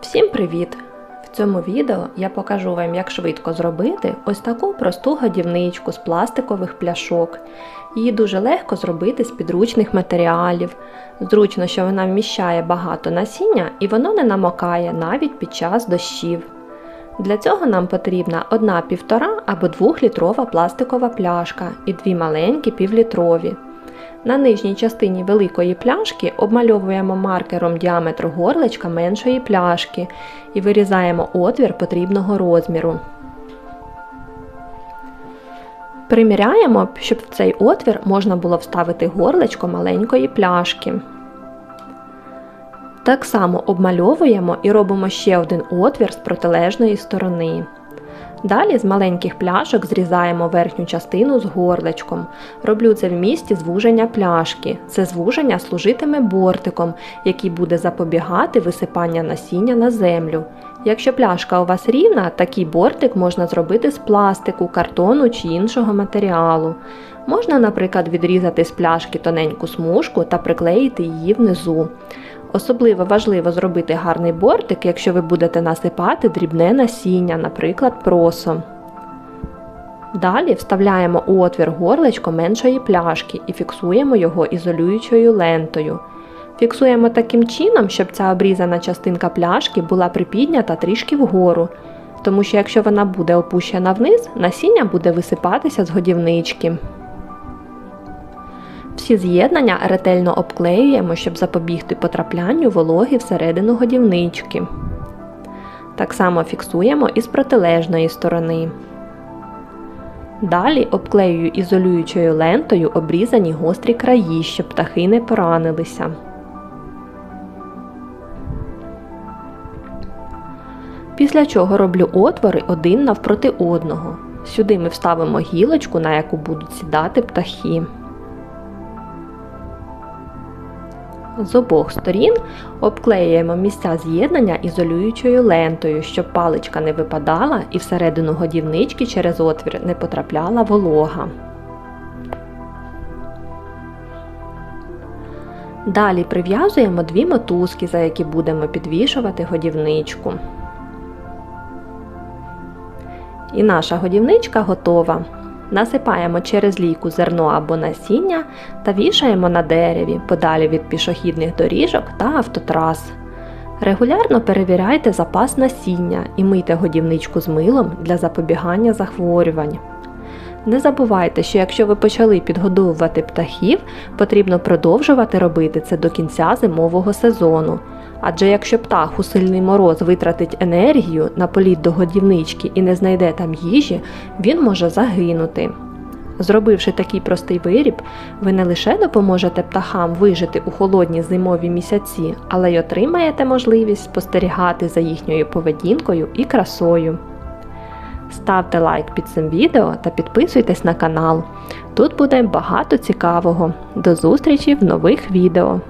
Всім привіт! В цьому відео я покажу вам, як швидко зробити ось таку просту годівничку з пластикових пляшок. Її дуже легко зробити з підручних матеріалів. Зручно, що вона вміщає багато насіння і воно не намокає навіть під час дощів. Для цього нам потрібна одна півтора або двохлітрова пластикова пляшка і дві маленькі півлітрові. На нижній частині великої пляшки обмальовуємо маркером діаметру горлечка меншої пляшки і вирізаємо отвір потрібного розміру. Приміряємо, щоб в цей отвір можна було вставити горлечко маленької пляшки. Так само обмальовуємо і робимо ще один отвір з протилежної сторони. Далі з маленьких пляшок зрізаємо верхню частину з горлечком. Роблю це в місці звуження пляшки. Це звуження служитиме бортиком, який буде запобігати висипання насіння на землю. Якщо пляшка у вас рівна, такий бортик можна зробити з пластику, картону чи іншого матеріалу. Можна, наприклад, відрізати з пляшки тоненьку смужку та приклеїти її внизу. Особливо важливо зробити гарний бортик, якщо ви будете насипати дрібне насіння, наприклад, просо. Далі вставляємо у отвір горлечко меншої пляшки і фіксуємо його ізолюючою лентою. Фіксуємо таким чином, щоб ця обрізана частинка пляшки була припіднята трішки вгору, тому що якщо вона буде опущена вниз, насіння буде висипатися з годівнички. Всі з'єднання ретельно обклеюємо, щоб запобігти потраплянню вологи всередину годівнички. Так само фіксуємо і з протилежної сторони. Далі обклеюю ізолюючою лентою обрізані гострі краї, щоб птахи не поранилися. Після чого роблю отвори один навпроти одного. Сюди ми вставимо гілочку, на яку будуть сідати птахи. З обох сторін обклеюємо місця з'єднання ізолюючою лентою, щоб паличка не випадала і всередину годівнички через отвір не потрапляла волога. Далі прив'язуємо дві мотузки, за які будемо підвішувати годівничку. І наша годівничка готова. Насипаємо через лійку зерно або насіння та вішаємо на дереві подалі від пішохідних доріжок та автотрас. Регулярно перевіряйте запас насіння і мийте годівничку з милом для запобігання захворювань. Не забувайте, що якщо ви почали підгодовувати птахів, потрібно продовжувати робити це до кінця зимового сезону. Адже якщо птах у сильний мороз витратить енергію на політ до годівнички і не знайде там їжі, він може загинути. Зробивши такий простий виріб, ви не лише допоможете птахам вижити у холодні зимові місяці, але й отримаєте можливість спостерігати за їхньою поведінкою і красою. Ставте лайк під цим відео та підписуйтесь на канал. Тут буде багато цікавого. До зустрічі в нових відео!